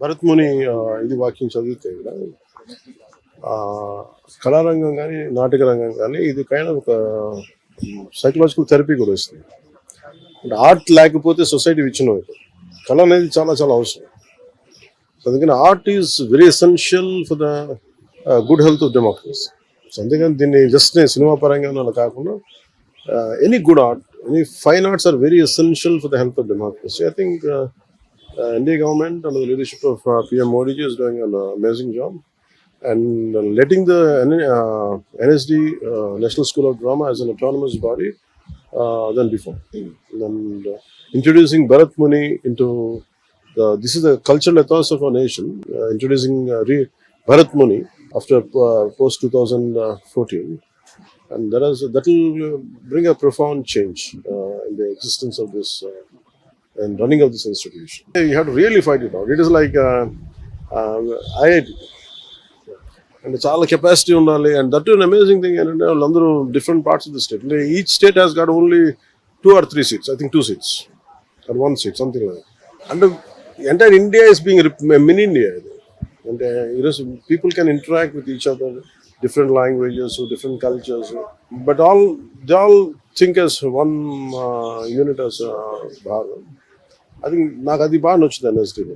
భరత్ ముని ఇది వాక్యం చదివితే కూడా కళారంగం కానీ నాటక రంగం కానీ ఇది కైండ్ ఒక సైకలాజికల్ థెరపీ కూడా వస్తుంది. అంటే ఆర్ట్ లేకపోతే సొసైటీ విచ్చిన కళ అనేది చాలా చాలా అవసరం. అందుకని art is very essential for the good health of democracy so అందుకని దీన్ని జస్ట్ నేను సినిమా పరంగా కాకుండా any good art any fine arts are very essential for the health of democracy I think India government under the leadership of uh, PM Modi is doing an uh, amazing job and uh, letting the uh, NSD uh, National School of Drama as an autonomous body uh, than before. And uh, introducing Bharat Muni into the this is the cultural ethos of our nation. Uh, introducing uh, Bharat Muni after uh, post 2014. And that is that will uh, bring a profound change uh, in the existence of this uh, and running of this institution. You have to really fight it out. It is like uh, uh, IIT. And చాలా capacity ఉండాలి and that an amazing thing ఏంటంటే వాళ్ళందరూ different parts of the state అంటే each state has got only two or three seats I think two seats or one seat something like అంటే entire India is being mini India ఇది అంటే ఈరోజు people can interact with each other different languages different cultures but all they all think as one unit అస్ భాగం అది నాకు అది బాగా నచ్చింది ఎన్ఎస్టీలో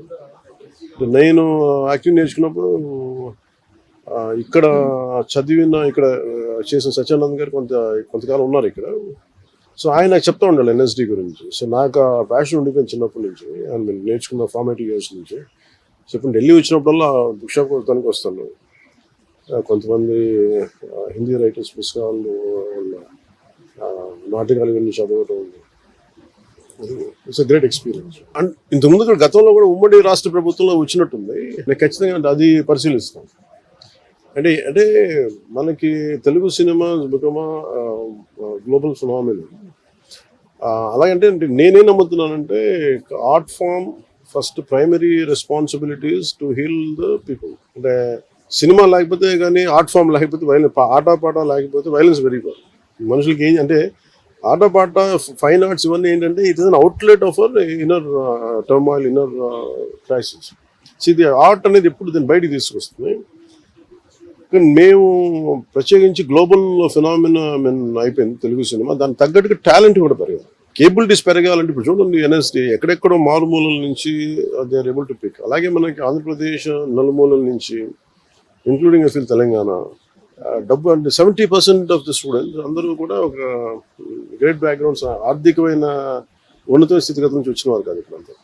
నేను యాక్టింగ్ నేర్చుకున్నప్పుడు ఇక్కడ చదివిన ఇక్కడ చేసిన సత్యానంద్ గారు కొంత కొంతకాలం ఉన్నారు ఇక్కడ. సో ఆయన నాకు చెప్తా ఉండాలి ఎన్ఎస్డి గురించి. సో నాకు ఆ ప్యాషన్ ఉండిపోయింది చిన్నప్పటి నుంచి. అండ్ నేను నేర్చుకున్న ఫార్మేటివ్ ఇయర్స్ నుంచి. సో ఇప్పుడు ఢిల్లీ వచ్చినప్పుడల్లా బుక్ షాప్ కొడతానికి వస్తాను. కొంతమంది హిందీ రైటర్స్ పుస్తకాలు వాళ్ళ, ఆ, వెళ్ళి చదవడం అది it's a great experience and ఇంతకుముందు కూడా గతంలో కూడా ఉమ్మడి రాష్ట్ర ప్రభుత్వంలో వచ్చినట్టుంది. నేను ఖచ్చితంగా అది పరిశీలిస్తాను. అంటే అంటే మనకి Telugu cinema become a global phenomenal అలాగంటే అంటే నేనేం నమ్ముతున్నానంటే art form first primary responsibilities to heal the people అంటే సినిమా లేకపోతే కానీ ఆర్ట్ ఫామ్ లేకపోతే వైలెన్స్ ఆట పాట లేకపోతే వైలెన్స్ పెరిగిపోతుంది మనుషులకి ఏం అంటే ఆట పాట ఫైన్ ఆర్ట్స్ ఇవన్నీ ఏంటంటే it is an outlet of our inner turmoil inner crisis ఇది ఆర్ట్ అనేది ఎప్పుడు దీన్ని బయటికి తీసుకొస్తుంది. కానీ మేము ప్రత్యేకించి గ్లోబల్ ఫినామినా మీన్ అయిపోయింది తెలుగు సినిమా. దానికి తగ్గట్టుగా టాలెంట్ కూడా పెరగాలి కేబిలిటీస్ పెరగాలంటే ఇప్పుడు చూడండి ఎన్ఎస్డి ఎక్కడెక్కడో మారుమూలల నుంచి they are able to pick అలాగే మనకి ఆంధ్రప్రదేశ్ నలుమూలల నుంచి ఇంక్లూడింగ్ అసలు తెలంగాణ డబ్బు అంటే seventy percent of the students అందరూ కూడా ఒక గ్రేట్ బ్యాక్గ్రౌండ్స్ ఆర్థికమైన ఉన్నత స్థితిగత నుంచి వచ్చిన వారు కాదు ఇప్పుడంతా.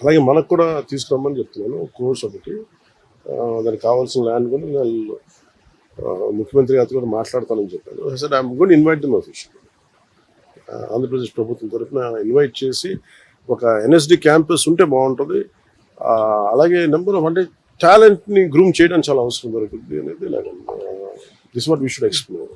అలాగే మనకు కూడా తీసుకురమ్మని చెప్తున్నాను కోర్స్ ఒకటి దానికి కావాల్సిన ల్యాండ్ కూడా నేను ముఖ్యమంత్రి గారితో కూడా మాట్లాడతానని చెప్పాను. Sir I'm good invite them official Andhra Pradesh ప్రభుత్వం తరఫున ఇన్వైట్ చేసి ఒక ఎన్ఎస్డి క్యాంపస్ ఉంటే బాగుంటుంది. అలాగే నెంబర్ ఆఫ్ అంటే టాలెంట్ని గ్రూమ్ చేయడం చాలా అవసరం దొరుకుతుంది అనేది this what we should explore